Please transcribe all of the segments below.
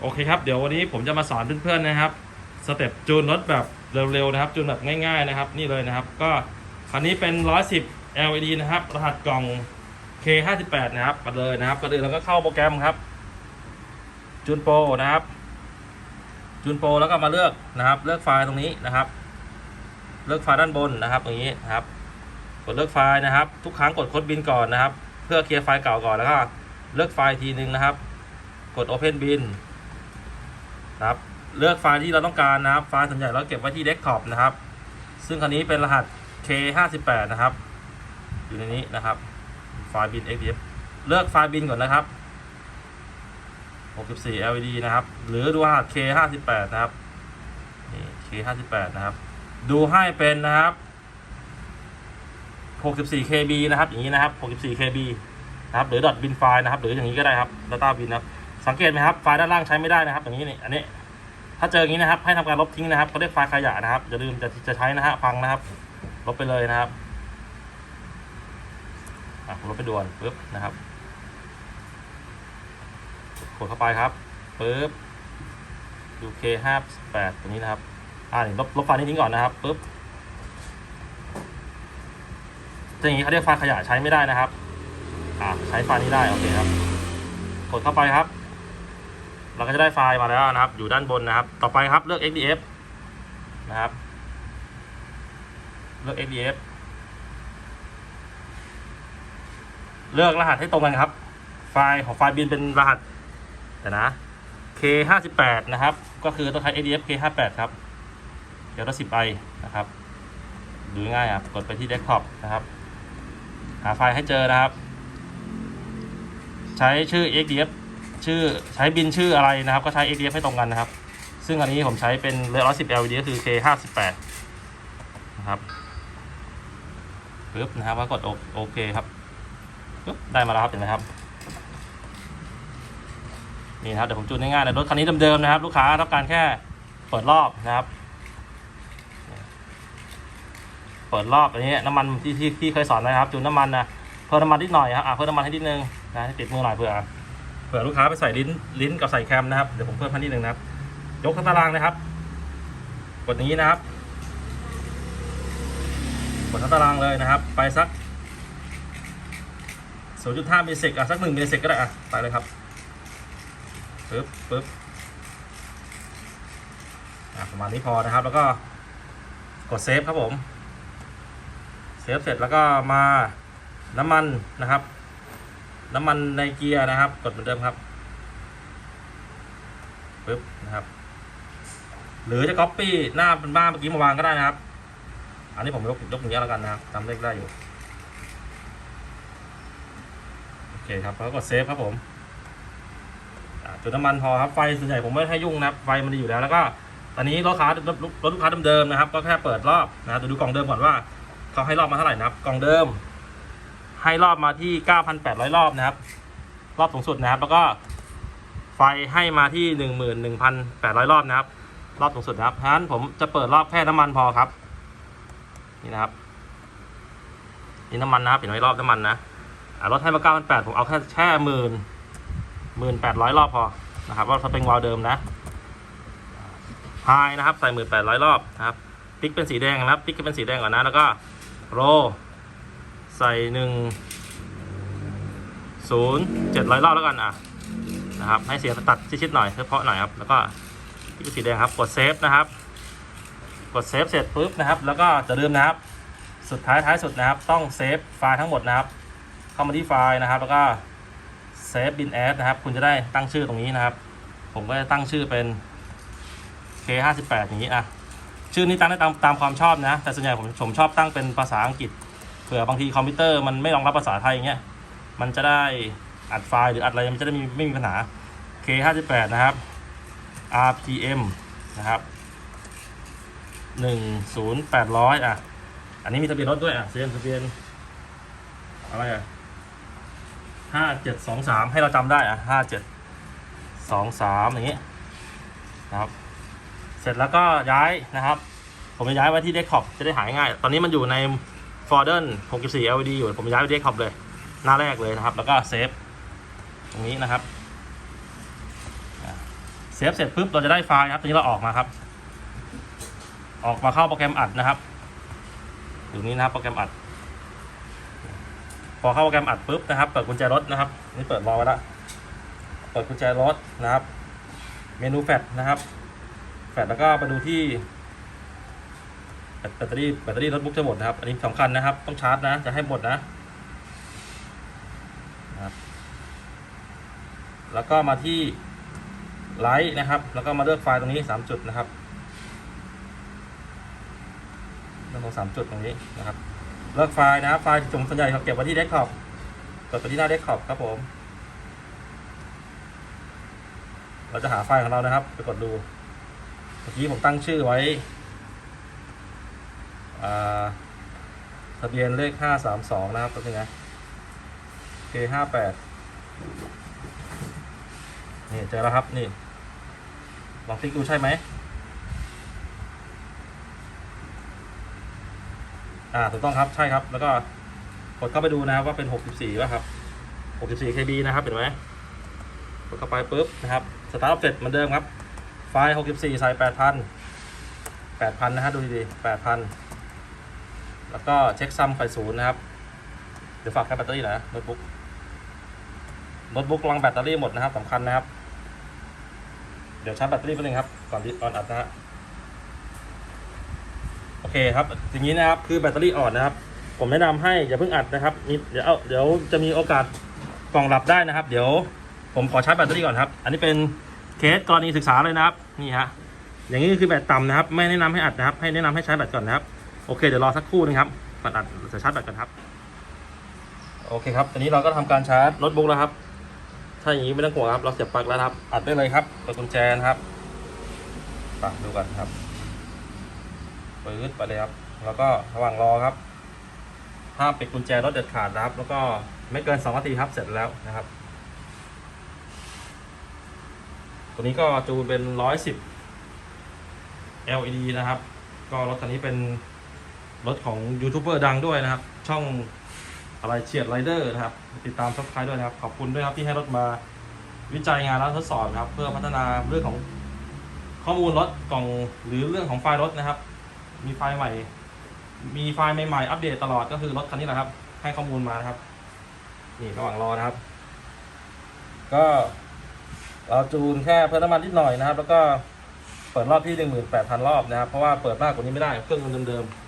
โอเคครับ เดี๋ยววันนี้ผมจะมาสอนเพื่อนๆนะครับ สเต็ปจูนรถแบบเร็วๆนะครับ จูนแบบง่ายๆนะครับ นี่เลยนะครับ ก็คันนี้เป็น 110 LED นะครับ รหัสกล่อง K58 นะครับมาเลยนะครับก็เลยเราก็เข้าโปรแกรมครับ จูนโปรนะครับ จูนโปรแล้วก็มาเลือกนะครับ เลือกไฟล์ตรงนี้นะครับ เลือกไฟล์ด้านบนนะครับตรงนี้นะครับ กดเลือกไฟล์นะครับ ทุกครั้งกดค้ดบินก่อนนะครับ เพื่อเคลียร์ไฟล์เก่าก่อนแล้วก็เลือกไฟล์ทีนึงนะครับ กด Open Bin นะ ครับเลือกไฟล์ที่เราต้องการนะครับไฟล์ส่วนใหญ่เราเก็บไว้ที่เดสก์ท็อปนะครับ ซึ่งคันนี้เป็นรหัส K58 นะครับ อยู่ในนี้นะครับไฟล์บิน XDF เลือกไฟล์บินก่อนนะครับ 64 LED นะครับ หรือดูรหัส K58 นะครับนี่ K58 นะครับ ดูให้เป็นนะครับ 64 KB นะครับ อย่างนี้นะครับ 64 KB นะครับ หรือ dot bin file นะครับ หรืออย่างนี้ก็ได้ครับ data bin นะครับ สังเกตไหมครับไฟล์ด้านล่างใช้ไม่ได้นะครับ อย่างนี้นี่อันนี้ ถ้าเจออย่างนี้นะครับ ให้ทำการลบทิ้งนะครับเขาเรียกไฟล์ขยะนะครับอย่าลืมจะจะใช้นะฮะฟังนะครับ ลบไปเลยนะครับอะผมลบไปด่วนปึ๊บนะครับกดเข้าไปครับปึ๊บดู K ห้าแปดตัวนี้นะครับ อ่านี่ลบลบไฟล์นี้ทิ้งก่อนนะครับปึ๊บอย่างนี้เขาเรียกไฟล์ขยะใช้ไม่ได้นะครับ อ่าใช้ไฟล์นี้ได้โอเคครับ กดเข้าไปครับ เราก็จะได้ไฟล์มาแล้วนะครับ อยู่ด้านบนนะครับ ต่อไปครับเลือก XDF นะครับ เลือก XDF เลือกรหัสให้ตรงกันครับ ไฟล์ของไฟล์บินเป็นรหัสเดี๋ยวนะ K58 นะครับ ก็คือต้องใช้ ADF K58 ครับเดี๋ยวละ10 i นะครับ ดูง่ายครับ กดไปที่เดสก์ท็อปนะครับ หาไฟล์ให้เจอนะครับ ใช้ชื่อ XDF ชื่อใช้บินชื่ออะไรนะครับ ก็ใช้ XDF ให้ตรงกันนะครับ ซึ่งอันนี้ผมใช้เป็นเรือ110 LED ก็คือ K58 นะครับปึ๊บนะครับก็กดโอเคครับปึ๊บได้มาแล้วครับเห็นไหมครับนี่นะครับเดี๋ยวผมจูนง่ายๆในรถคันนี้เดิมๆนะครับ ลูกค้าต้องการแค่เปิดรอบนะครับ เปิดรอบอันนี้น้ำมันที่ที่ที่เคยสอนนะครับ จูนน้ำมันนะเพิ่มน้ำมันนิดหน่อยครับอะเพิ่มน้ำมันให้นิดนึงนะให้ติดมือหน่อยเผื่อ เผื่อลูกค้าไปใส่ลิ้นลิ้นกับใส่แคมนะครับ เดี๋ยวผมเพิ่มให้นิดนึงนะครับ ยกทั้งตารางนะครับ กดอย่างนี้นะครับ กดทั้งตารางเลยนะครับ ไปสัก0.5มิลลิเซกอะสัก1มิลลิเซกก็ได้อะไปเลยครับปึ๊บปึ๊บอะประมาณนี้พอนะครับ แล้วก็กดเซฟครับผม เซฟเสร็จแล้วก็มาน้ำมันนะครับ น้ำมันในเกียร์นะครับ กดเหมือนเดิมครับปึ๊บนะครับ หรือจะก๊อปปี้หน้าเป็นบ้านเมื่อกี้มาวางก็ได้นะครับ อันนี้ผมยกยกอย่างนี้แล้วกันนะครับจำเลขได้อยู่โอเคครับแล้วก็กดเซฟครับผมจุดน้ำมันพอครับไฟส่วนใหญ่ผมไม่ให้ยุ่งนะครับไฟมันดีอยู่แล้วแล้วก็ตอนนี้รถค้ารถลูกค้าเดิมๆนะครับ ก็แค่เปิดรอบนะเดี๋ยวดูกล่องเดิมก่อนว่าเขาให้รอบมาเท่าไหร่นะครับกล่องเดิม ให้รอบมาที่ 9,800 รอบนะครับ รอบสูงสุดนะครับ แล้วก็ไฟให้มาที่ 11,800 รอบนะครับ รอบสูงสุดนะครับเพราะฉะนั้นผมจะเปิดรอบแค่น้ำมันพอครับ นี่นะครับ นี่น้ำมันนะครับเห็นไหมรอบน้ำมันนะอ่ารถให้มา 9,800 ผมเอาแค่แค่หมื่นหมื่นแปดร้อยรอบพอนะครับว่าสปริงวาลเดิมนะไฮนะครับ ใส่หมื่นแปดร้อยรอบนะครับ ติ๊กเป็นสีแดงนะครับ ติ๊กเป็นสีแดงก่อนนะ แล้วก็โร ใส่หนึ่งศูนย์เจ็ดร้อยรอบแล้วกันอะนะครับ ให้เสียงตัดชิดๆหน่อยเพาะหน่อยครับ แล้วก็ติ๊กเป็นสีแดงครับ กดเซฟนะครับ กดเซฟเสร็จปุ๊บนะครับ แล้วก็จะลืมนะครับ สุดท้ายท้ายสุดนะครับ ต้องเซฟไฟล์ทั้งหมดนะครับ เข้ามาที่ไฟล์นะครับ แล้วก็เซฟบินแอดนะครับ คุณจะได้ตั้งชื่อตรงนี้นะครับ ผมก็จะตั้งชื่อเป็น K58 อย่างนี้อะ ชื่อนี้ตั้งได้ตามตามความชอบนะ แต่ส่วนใหญ่ผมผมชอบตั้งเป็นภาษาอังกฤษ เผื่อบางทีคอมพิวเตอร์มันไม่รองรับภาษาไทยอย่างเงี้ย มันจะได้อัดไฟล์หรืออัดอะไรมันจะได้มีไม่มีปัญหา K58 นะครับ RPM นะครับ10800อะ อันนี้มีทะเบียนรถด้วยอะเซียนทะเบียนอะไรอะห้าเจ็ดสองสามให้เราจำได้อะห้าเจ็ดสองสามอย่างนี้นะครับ เสร็จแล้วก็ย้ายนะครับ ผมจะย้ายไว้ที่เดสก์ท็อปจะได้หายง่าย ตอนนี้มันอยู่ใน โฟลเดอร์64 LED อยู่ผมย้ายไปเดสก์ท็อปเลย หน้าแรกเลยนะครับ แล้วก็เซฟตรงนี้นะครับเซฟเสร็จปุ๊บเราจะได้ไฟล์ครับตอนนี้เราออกมาครับ ออกมาเข้าโปรแกรมอัดนะครับอยู่นี้นะครับโปรแกรมอัด พอเข้าโปรแกรมอัดปุ๊บนะครับ เปิดกุญแจรถนะครับ นี่เปิดรอไว้แล้วเปิดกุญแจรถนะครับ เมนูแฟลชนะครับ แฟลชแล้วก็ไปดูที่ แบตเตอรี่แบตเตอรี่โน้ตบุ๊กจะหมดนะครับ อันนี้สำคัญนะครับ ต้องชาร์จนะ จะให้หมดนะ แล้วก็มาที่ไลท์นะครับ แล้วก็มาเลือกไฟล์ตรงนี้สามจุดนะครับเรื่องของสามจุดตรงนี้นะครับ เลือกไฟล์นะไฟล์จุ่มส่วนใหญ่เขาเก็บไว้ที่เดสก์ท็อปกดไปที่หน้าเดสก์ท็อปครับผม เราจะหาไฟล์ของเรานะครับ ไปกดดู เมื่อกี้ผมตั้งชื่อไว้ ทะเบียนเลขห้าสามสองนะครับตัวนี้นะเคห้าแปดนี่เจอแล้วครับนี่ลองคลิกดูใช่ไหมอ่าถูกต้องครับใช่ครับ แล้วก็กดเข้าไปดูนะครับว่าเป็น64ป่ะครับ64 KB นะครับเห็นไหมกดเข้าไปปุ๊บนะครับสตาร์ทออฟเสร็จเหมือนเดิมครับ ไฟล์64ใส่8,000 8,000นะฮะดูดีๆ8,000 แล้วก็เช็คซัมไฟศูนย์นะครับ เดี๋ยวฝากแค่แบตเตอรี่นะโน้ตบุ๊กโน้ตบุ๊กวางแบตเตอรี่หมดนะครับสำคัญนะครับ เดี๋ยวชาร์จแบตเตอรี่ไปหนึ่งครับ ก่อนที่ออนอัดนะฮะโอเคครับอย่างนี้นะครับคือแบตเตอรี่อ่อนนะครับ ผมแนะนำให้อย่าเพิ่งอัดนะครับเดี๋ยวเดี๋ยวจะมีโอกาสกล่องหลับได้นะครับ เดี๋ยวผมขอชาร์จแบตเตอรี่ก่อนครับ อันนี้เป็นเคสกรณีศึกษาเลยนะครับ นี่ฮะอย่างนี้คือแบตต่ำนะครับ ไม่แนะนำให้อัดนะครับ ให้แนะนำให้ใช้แบตก่อนนะครับ โอเคเดี๋ยวรอสักครู่นึงครับก่อนอัดจะชาร์จแบตกันครับ โอเคครับตอนนี้เราก็ทำการชาร์จโน้ตบุ๊กแล้วครับ ถ้าอย่างนี้ไม่ต้องห่วงครับ เราเสียบปลั๊กแล้วครับ อัดได้เลยครับเปิดกุญแจนะครับไปดูกันครับปื๊ดไปเลยครับ แล้วก็ระหว่างรอครับห้ามปิดกุญแจรถเด็ดขาดนะครับ แล้วก็ไม่เกิน2นาทีครับเสร็จแล้วนะครับ ตัวนี้ก็จูนเป็น 110 LED นะครับ ก็รถคันนี้เป็น รถของยูทูบเบอร์ดังด้วยนะครับ ช่องอะไรเฉียดไรเดอร์นะครับ ติดตามซับสไครต์ด้วยนะครับ ขอบคุณด้วยครับที่ให้รถมาวิจัยงานแล้วทดสอบนะครับ เพื่อพัฒนาเรื่องของข้อมูลรถกล่องหรือเรื่องของไฟล์รถนะครับ มีไฟล์ใหม่ มีไฟล์ใหม่ๆอัปเดตตลอดก็คือรถคันนี้แหละครับ ให้ข้อมูลมานะครับ นี่ระหว่างรอนะครับ ก็เราจูนแค่เพิ่มน้ำมันนิดหน่อยนะครับ แล้วก็เปิดรอบที่หนึ่งหมื่นแปดพันรอบนะครับ เพราะว่าเปิดมากกว่านี้ไม่ได้ เครื่องเดิมๆ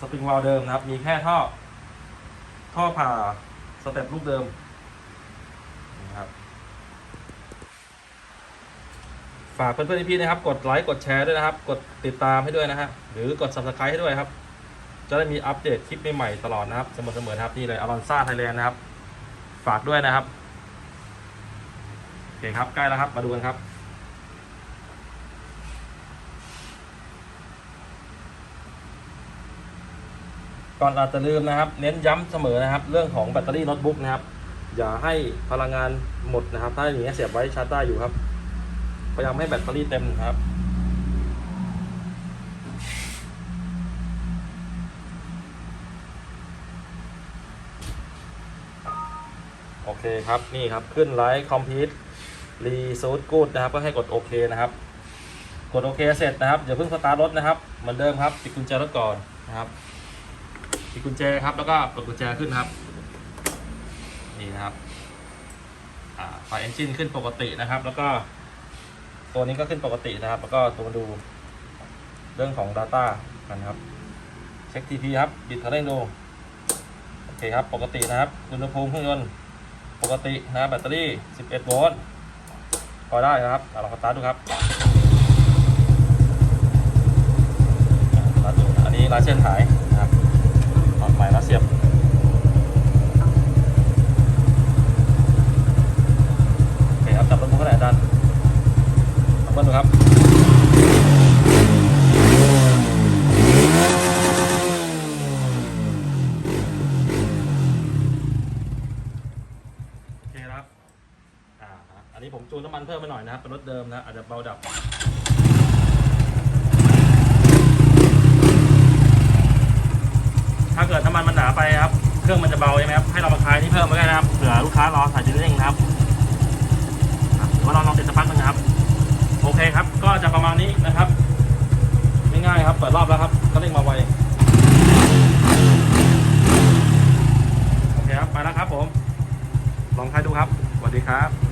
สปริงวาลเดิมนะครับ มีแค่ท่อ ท่อผ่าสเต็ปลูกเดิมนะครับฝากเพื่อนๆพี่ๆนะครับ กดไลค์กดแชร์ด้วยนะครับ กดติดตามให้ด้วยนะฮะหรือกด subscribe ให้ด้วยครับ จะได้มีอัปเดตคลิปใหม่ๆตลอดนะครับเสมอๆครับนี่เลยอลอนซ่าไทยแลนด์นะครับ ฝากด้วยนะครับโอเคครับใกล้แล้วครับมาดูกันครับ ก่อนอาจจะลืมนะครับ เน้นย้ำเสมอนะครับ เรื่องของแบตเตอรี่โน้ตบุ๊กนะครับ อย่าให้พลังงานหมดนะครับ ถ้าอย่างนี้เสียบไว้ชาร์จได้อยู่ครับ พยายามให้แบตเตอรี่เต็มนะครับโอเคครับ นี่ครับขึ้นไลท์คอมพิวต์รีซูดกูดนะครับ ก็ให้กดโอเคนะครับ กดโอเคเสร็จนะครับอย่าเพิ่งสตาร์ทรถนะครับ เหมือนเดิมครับปิดกุญแจรถก่อนนะครับ ปิดกุญแจครับ แล้วก็กดกุญแจขึ้นครับ นี่นะครับอ่าไฟเอนจินขึ้นปกตินะครับ แล้วก็ตัวนี้ก็ขึ้นปกตินะครับ แล้วก็ตัวดูเรื่องของ Data กันครับ เช็ค TP ครับ บิดคันเร่งดู โอเคครับ ปกตินะครับ อุณหภูมิเครื่องยนต์ปกตินะครับแบตเตอรี่ 11 โวลต์พอได้นะครับเอาลองสตาร์ทดูครับสตาร์ทดูอันนี้ลายเส้นหายนะครับถอดใหม่แล้วเสียบ โอเคครับ จับรถมุกขนาดดันลองเบิ้ลดู ครับ โอเคครับ อ่า อันนี้ผมจูนน้ำมันเพิ่มไปหน่อยนะครับ เป็นรถเดิมนะ อาจจะเบาดับถ้าเกิดน้ำมันมันหนาไปครับ เครื่องมันจะเบาใช่ไหมครับ ให้เรามาคลายนี่เพิ่มไปได้นะครับ เผื่อลูกค้ารอสายดินเร่งนะครับครับหรือว่าลองลองติดสักพักหนึงนะครับ โอเคครับ ก็จะประมาณนี้นะครับง่ายๆครับ เปิดรอบแล้วครับก็เร่งมาไวโอเคครับไปแล้วครับผม ลองใช้ดูครับสวัสดีครับ